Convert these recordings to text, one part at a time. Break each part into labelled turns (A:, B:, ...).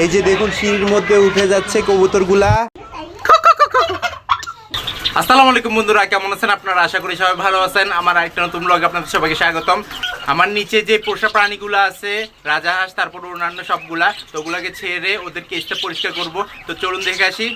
A: এই যে দেখুন সিঁড়ির মধ্যে উঠে যাচ্ছে কবুতরগুলা।
B: আসসালামু আলাইকুম বন্ধুরা, কেমন আছেন আপনারা? আশা করি সবাই ভালো আছেন। আমার আরেকটা নতুন ব্লগে আপনাদের সবাইকে স্বাগতম। আমার নিচে যে পোষা প্রাণীগুলো আছে রাজাহাঁস তারপর অন্যান্য সবগুলা, তো ওগুলাকে ছেড়ে ওদেরকে কেসটা পরিষ্কার করব। তো চলুন দেখে আসি।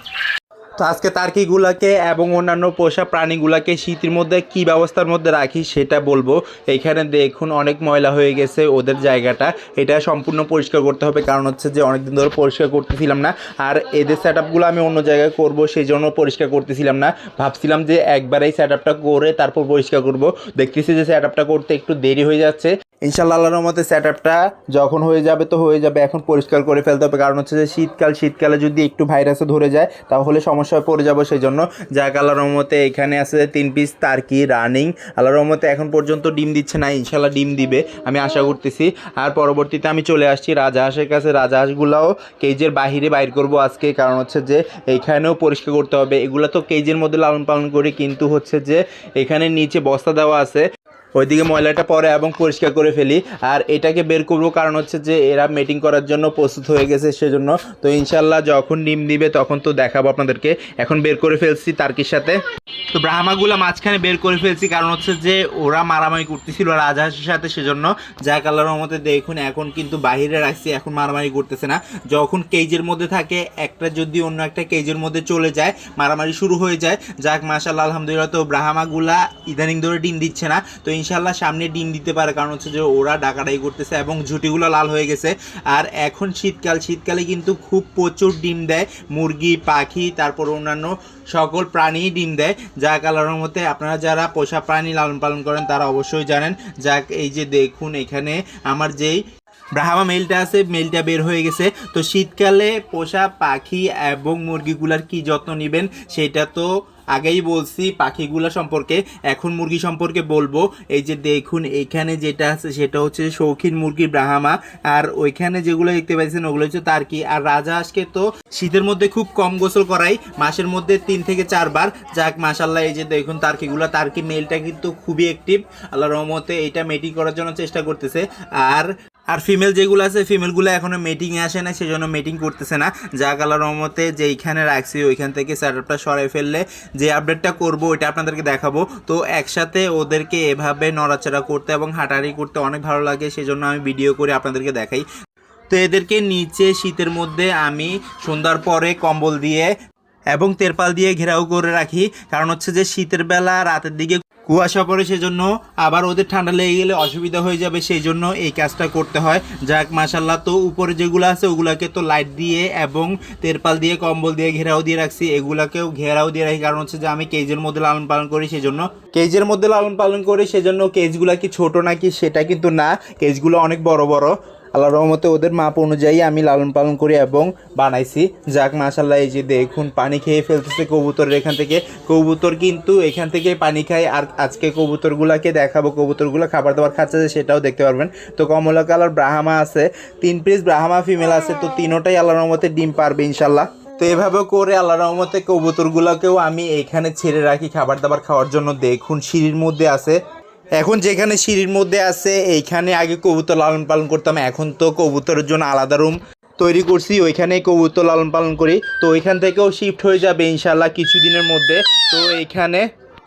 A: তো আজকে তার্কিগুলাকে এবং অন্যান্য পোষা প্রাণীগুলাকে শীতের মধ্যে কি ব্যবস্থার মধ্যে রাখি সেটা বলব। এইখানে দেখুন অনেক ময়লা হয়ে গেছে ওদের জায়গাটা। এটা সম্পূর্ণ পরিষ্কার করতে হবে কারণ হচ্ছে যে অনেকদিন ধরে পরিষ্কার করতেছিলাম না। আর এদের সেট আমি অন্য জায়গায় করব সেই জন্য পরিষ্কার করতেছিলাম না। ভাবছিলাম যে একবারেই সেট করে তারপর পরিষ্কার করব। দেখতেছি যে সেট করতে একটু দেরি হয়ে যাচ্ছে। ইনশাল্লাহ আল্লাহর মতে সেট আপটা যখন হয়ে যাবে তো হয়ে যাবে। এখন পরিষ্কার করে ফেলতে হবে। কারণ হচ্ছে যে শীতকাল, শীতকালে যদি একটু ভাইরাসে ধরে যায়, তাহলে সমস্যায় পড়ে যাব। সেই জন্য যাক, আল্লাহর রহমতে এখানে আছে তিন পিস তার্কি রানিং আল্লাহর রহমতে এখন পর্যন্ত ডিম দিচ্ছে না ইনশাল্লাহ ডিম দিবে, আমি আশা করতেছি। আর পরবর্তীতে আমি চলে আসছি রাজাহাঁসের কাছে। রাজাহাঁসগুলাও কেজের বাহিরে বাইর করব আজকে। কারণ হচ্ছে যে এইখানেও পরিষ্কার করতে হবে। এগুলো তো কেজের মধ্যে লালন পালন করি কিন্তু হচ্ছে যে এখানে নিচে বস্তা দেওয়া আছে। ওইদিকে ময়লাটা পরে এবং পরিষ্কার করে ফেলি। আর এটাকে বের করব কারণ হচ্ছে যে এরা মিটিং করার জন্য প্রস্তুত হয়ে গেছে সেজন্য। তো ইনশাল্লাহ যখন ডিম দিবে তখন তো দেখাবো আপনাদেরকে। এখন বের করে ফেলছি তার্কির সাথে। তো ব্রাহ্মাগুলো মাঝখানে বের করে ফেলছি কারণ হচ্ছে যে ওরা মারামারি করতেছিল রাজহাঁসের সাথে সেজন্য। যা কালারের মধ্যে দেখুন এখন কিন্তু বাহিরে রাখছি, এখন মারামারি করতেছে না। যখন কেজের মধ্যে থাকে, একটা যদি অন্য একটা কেজের মধ্যে চলে যায়, মারামারি শুরু হয়ে যায়। যাক মাশাল্লাহ আলহামদুলিল্লাহ, তো ব্রাহ্মাগুলা ইদানিং ধরে ডিম দিচ্ছে না। তো ইনশাল্লাহ সামনে ডিম দিতে পারে, কারণ হচ্ছে যে ওরা ডাকাডাই করতেছে এবং ঝুটিগুলো লাল হয়ে গেছে। আর এখন শীতকাল, শীতকালে কিন্তু খুব প্রচুর ডিম দেয়। মুরগি, পাখি, তারপর অন্যান্য সকল প্রাণী ডিম দেয়। যা কালারের মধ্যে আপনারা যারা পোষা প্রাণী লালন পালন করেন, তারা অবশ্যই জানেন। যাক, এই যে দেখুন এখানে আমার যেই ব্রাহামা মেলটা আছে মেলটা বের হয়ে গেছে। তো শীতকালে পোষা পাখি এবং মুরগিগুলার কি যত্ন নেবেন, সেটা তো আগেই বলছি, পাখিগুলা সম্পর্কে, এখন মুরগি সম্পর্কে বলব। এই যে দেখুন এখানে যেটা আছে, সেটা হচ্ছে শৌখিন মুরগি ব্রাহামা। আর ওইখানে যেগুলো দেখতে পাচ্ছেন ওগুলো হচ্ছে তার্কি আর রাজহাঁসকে তো শীতের মধ্যে খুব কম গোসল করাই মাসের মধ্যে তিন থেকে চারবার। যাক মাসাল্লাহ এই যে দেখুন তার্কিগুলো তার্কি মেলটা কিন্তু খুবই অ্যাক্টিভ আল্লাহ রহমতে এইটা মেটিং করার জন্য চেষ্টা করতেছে। আর আর ফিমেল যেগুলো আছে ফিমেলগুলো এখনও মিটিংয়ে আসে না সেজন্য মিটিং করতেছে না। যা কালার রহমতে যেইখানে রাখছি, ওইখান থেকে সেটআপটা সরাই ফেললে যে আপডেটটা করব, ওইটা আপনাদেরকে দেখাবো। তো একসাথে ওদেরকে এভাবে নড়াচড়া করতে এবং হাঁটাহাঁটি করতে অনেক ভালো লাগে, সেজন্য আমি ভিডিও করে আপনাদেরকে দেখাই। তো এদেরকে নিচে শীতের মধ্যে আমি সন্ধ্যার পরে কম্বল দিয়ে এবং তেরপাল দিয়ে ঘেরাও করে রাখি। কারণ হচ্ছে যে শীতের বেলা রাতের দিকে কুয়াশা পড়ে সেজন্য আবার ওদের ঠান্ডা লেগে গেলে অসুবিধা হয়ে যাবে সেই জন্য এই কাজটা করতে হয়। যাক মাসাল্লাহ তো উপরে যেগুলো আছে, ওগুলাকে তো লাইট দিয়ে এবং তেরপাল দিয়ে, কম্বল দিয়ে ঘেরাও দিয়ে রাখছি। এগুলাকেও ঘেরাও দিয়ে রাখি, কারণ হচ্ছে যে আমি কেজের মধ্যে লালন পালন করি সেজন্য। কেজের মধ্যে লালন পালন করি সেজন্য কেজগুলা কি ছোট নাকি সেটা কিন্তু না। কেজগুলো অনেক বড় বড়। আল্লাহ রহমতে ওদের মাপ অনুযায়ী আমি লালন পালন করি এবং বানাইছি। যাক মাশাল্লাহ এই যে দেখুন, পানি খেয়ে ফেলতেছে কবুতরের এখান থেকে। কবুতর কিন্তু এখান থেকে পানি খায়, আর আজকে কবুতরগুলোকে দেখাবো। কবুতরগুলো খাবার দাবার খাচ্ছে সেটাও দেখতে পারবেন। তো কমলা কালার ব্রাহ্মা আছে, তিন পিস ব্রাহ্মা ফিমেল আছে, তো তিনোটাই আল্লাহ রহমতে ডিম পারবে ইনশাল্লাহ তো এভাবে করে আল্লাহ রহমতে কবুতরগুলোকেও আমি এখানে ছেড়ে রাখি খাবার দাবার খাওয়ার জন্য। দেখুন, সিঁড়ির মধ্যে আছে। এখন যেখানে সিঁড়ির মধ্যে আছে, এইখানে আগে কবুতর লালন পালন করতাম, এখন তো কবুতরের জন্য আলাদা রুম তৈরি করছি, ওইখানেই কবুতর লালন পালন করি। তো ওইখান থেকেও শিফট হয়ে যাবে ইনশাল্লাহ কিছুদিনের মধ্যে। তো এইখানে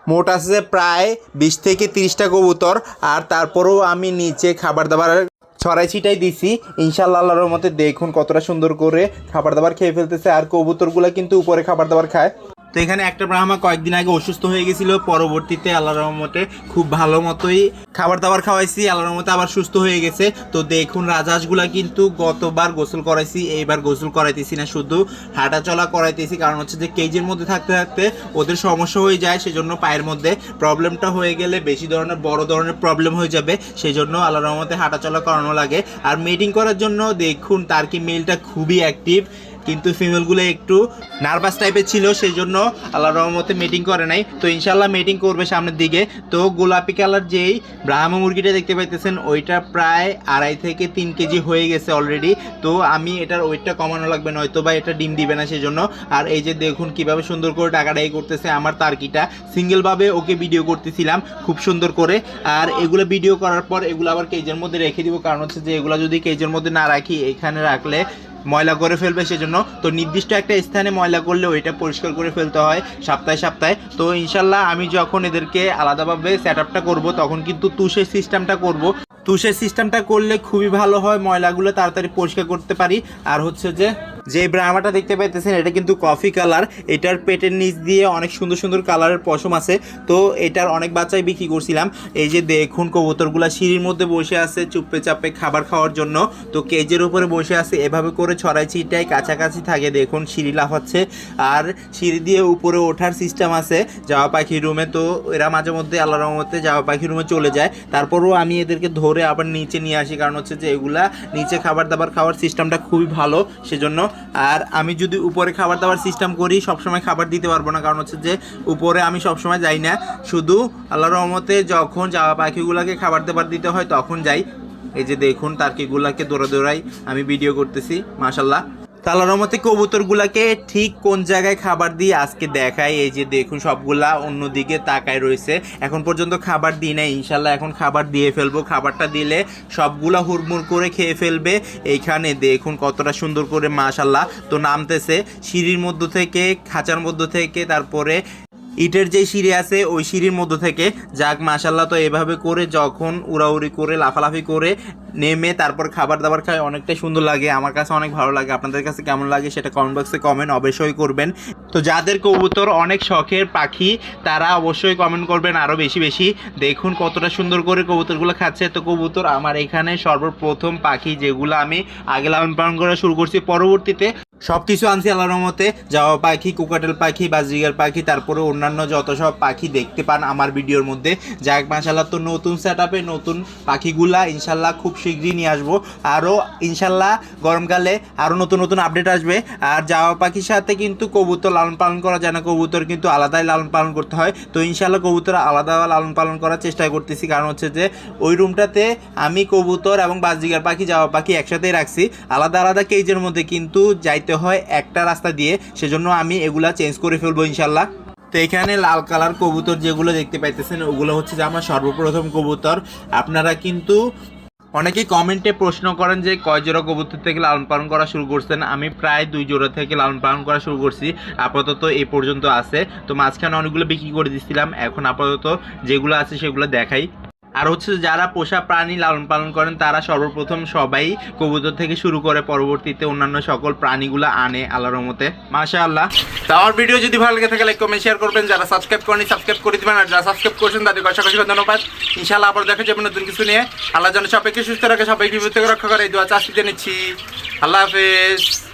A: মোট আছে প্রায় বিশ থেকে তিরিশটা কবুতর, আর তারপরেও আমি নিচে খাবার দাবার ছড়াই ছিটাই দিছি। ইনশাল্লাহ আল্লাহর মতে দেখুন কতটা সুন্দর করে খাবার দাবার খেয়ে ফেলতেছে, আর কবুতরগুলো কিন্তু উপরে খাবার দাবার খায়। তো এখানে একটা ব্রাহ্মা কয়েকদিন আগে অসুস্থ হয়ে গেছিল। পরবর্তীতে আল্লাহ রহমতে খুব ভালো মতোই খাবার দাবার খাওয়াইছি আল্লাহ রহমতে আবার সুস্থ হয়ে গেছে। তো দেখুন, রাজহাঁসগুলা কিন্তু গতবার গোসল করাইছি, এইবার গোসল করাইতেছি না, শুধু হাঁটা চলা করাইতেছি। কারণ হচ্ছে যে কেজের মধ্যে থাকতে থাকতে ওদের সমস্যা হয়ে যায়, সেজন্য পায়ের মধ্যে প্রবলেমটা হয়ে গেলে বেশি ধরনের, বড় ধরনের প্রবলেম হয়ে যাবে। সেই জন্য আল্লাহ রহমতে হাঁটা চলা করানো লাগে। আর মিটিং করার জন্য দেখুন, তার কি মেলটা খুবই অ্যাক্টিভ কিন্তু ফিমেলগুলো একটু নার্ভাস টাইপের ছিল সেই জন্য আল্লাহ রহমতে মিটিং করে নাই। তো ইনশাল্লাহ মিটিং করবে সামনের দিকে। তো গোলাপি কালার যেই ব্রাহ্ম মুরগিটা দেখতে পাইতেছেন, ওইটা প্রায় আড়াই থেকে তিন কেজি হয়ে গেছে অলরেডি তো আমি এটার ওয়েটটা কমানো লাগবে নয়তো বা এটা ডিম দিবে না সেই জন্য আর এই যে দেখুন কীভাবে সুন্দর করে টাকাটাই করতেছে আমার তার্কিটা। সিঙ্গেলভাবে ওকে ভিডিও করতেছিলাম, খুব সুন্দর করে। আর এগুলো ভিডিও করার পর এগুলো আবার কেজের মধ্যে রেখে দিব। কারণ হচ্ছে যে এগুলো যদি কেজের মধ্যে না রাখি, এখানে রাখলে ময়লা করে ফেলবে সেজন্য। তো নির্দিষ্ট একটা স্থানে ময়লা করলে ওইটা পরিষ্কার করে ফেলতে হয় সপ্তাহে সপ্তাহে। তো ইনশাল্লাহ আমি যখন এদেরকে আলাদাভাবে সেট আপটা করব, তখন কিন্তু তুষের সিস্টেমটা করব। তুষের সিস্টেমটা করলে খুবই ভালো হয়, ময়লাগুলো তাড়াতাড়ি পরিষ্কার করতে পারি। আর হচ্ছে যে যে ব্রাহ্মাটা দেখতে পাইতেছেন, এটা কিন্তু কফি কালার এটার পেটের নিচ দিয়ে অনেক সুন্দর সুন্দর কালারের পশম আছে। তো এটার অনেক বাচ্চাই বিক্রি করছিলাম। এই যে দেখুন কবুতরগুলা সিঁড়ির মধ্যে বসে আছে চুপে চাপে খাবার খাওয়ার জন্য। তো কেজের উপরে বসে আছে, এভাবে করে ছড়াই ছিটাই কাছাকাছি থাকে। দেখুন সিঁড়ি লাফাচ্ছে। আর সিঁড়ি দিয়ে উপরে ওঠার সিস্টেম আছে। যাওয়া পাখি রুমে তো এরা মাঝে মধ্যে আল্লাহ রহমতে যাওয়া পাখি রুমে চলে যায়। তারপরও আমি এদেরকে ধরে আবার নিচে নিয়ে আসি। কারণ হচ্ছে যে এগুলা নিচে খাবার দাবার খাওয়ার সিস্টেমটা খুবই ভালো। সেজন্য আর আমি যদি উপরে খাবার দাবার সিস্টেম করি, সবসময় খাবার দিতে পারব না। কারণ হচ্ছে যে, উপরে আমি সবসময় যাই না। শুধু আল্লাহ রহমতে যখন যাওয়া পাখিগুলোকে খাবার দাবার দিতে হয়, তখন যাই। এই যে দেখুন তার্কিগুলাকে দৌড়া দৌড়াই আমি ভিডিও করতেছি মাশাল্লাহ তালার মতে কবুতরগুলাকে ঠিক কোন জায়গায় খাবার দিয়ে আজকে দেখাই এই যে দেখুন, সবগুলা অন্যদিকে তাকায় রয়েছে। এখন পর্যন্ত খাবার দিই না ইনশাল্লাহ এখন খাবার দিয়ে ফেলব। খাবারটা দিলে সবগুলা হুড়মুড় করে খেয়ে ফেলবে। এইখানে দেখুন কতটা সুন্দর করে মাশাল্লাহ তো নামতেছে। সিঁড়ির মধ্য থেকে, খাঁচার মধ্য থেকে, তারপরে ইটের যে সিঁড়ি আছে, ওই সিঁড়ির মধ্য থেকে। যাক মাশাল্লাহ তো এভাবে করে যখন উড়াউড়ি করে, লাফালাফি করে নেমে তারপর খাবার দাবার খায়, অনেকটাই সুন্দর লাগে। আমার কাছে অনেক ভালো লাগে। আপনাদের কাছে কেমন লাগে সেটা কমেন্ট বক্সে কমেন্ট অবশ্যই করবেন। তো যাদের কবুতর অনেক শখের পাখি, তারা অবশ্যই কমেন্ট করবেন আরও বেশি বেশি। দেখুন কতটা সুন্দর করে কবুতরগুলো খাচ্ছে। তো কবুতর আমার এখানে সর্বপ্রথম পাখি যেগুলো আমি আগে লালন পালন করা শুরু করছি। পরবর্তীতে সব কিছু আনছি আল্লাহর রহমতে। যাওয়া পাখি, কোকাটেল পাখি বাজরিগার পাখি, তারপরে অন্যান্য যত সব পাখি দেখতে পান আমার ভিডিওর মধ্যে। যাক মাশাল্লাহ তো নতুন সেট নতুন পাখিগুলা ইনশাল্লাহ খুব শীঘ্রই নিয়ে আসব। আরও ইনশাল্লাহ গরমকালে আরও নতুন নতুন আপডেট আসবে। আর যাওয়া পাখির সাথে কিন্তু কবুতর লালন পালন করা যায় না। কবুতর কিন্তু আলাদাই লালন পালন করতে হয়। তো ইনশাল্লাহ কবুতর আলাদা লালন পালন করার চেষ্টা করতেছি। কারণ হচ্ছে যে ওই রুমটাতে আমি কবুতর এবং বাজরিগার পাখি, যাওয়া পাখি একসাথেই রাখছি। আলাদা আলাদা কেজের মধ্যে কিন্তু যাইতে হয় একটা রাস্তা দিয়ে। সেজন্য আমি এগুলা চেঞ্জ করে ফেলব ইনশাল্লাহ। তো এখানে লাল কালার কবুতর যেগুলো দেখতে পাইতেছেন, ওগুলো হচ্ছে যে আমার সর্বপ্রথম কবুতর। আপনারা কিন্তু অনেকেই কমেন্টে প্রশ্ন করেন যে, কয় জোড়া কবুতর থেকে লালন পালন করা শুরু করছেন? আমি প্রায় দুই জোড়া থেকে লালন পালন করা শুরু করছি। আপাতত এই পর্যন্ত আছে। তো মাঝখানে অনেকগুলো বিক্রি করে দিচ্ছিলাম এখন আপাতত যেগুলো আছে সেগুলো দেখাই। আর হচ্ছে যারা পোষা প্রাণী লালন পালন করেন, তারা সর্বপ্রথম সবাই কবুতর থেকে শুরু করে পরবর্তীতে অন্যান্য সকল প্রাণীগুলো আনে আল্লাহর রহমতে। মাশা আল্লাহ
B: তো আমার ভিডিও যদি ভালো লেগে থাকে লাইক কমেন্ট শেয়ার করবেন। যারা সাবস্ক্রাইব করেনি সাবস্ক্রাইব করে দিবেন। আর যারা সাবস্ক্রাইব করছেন, তাদের অসংখ্য ধন্যবাদ। ইনশাআল্লাহ আবার দেখা যাবে নতুন কিছু নিয়ে। আল্লাহ যেন সবাইকে সুস্থ রাখে, সবাইকে বিপদ থেকে রক্ষা করে। এই দোয়া চাষিতে নিচ্ছি আল্লাহ হাফেজ।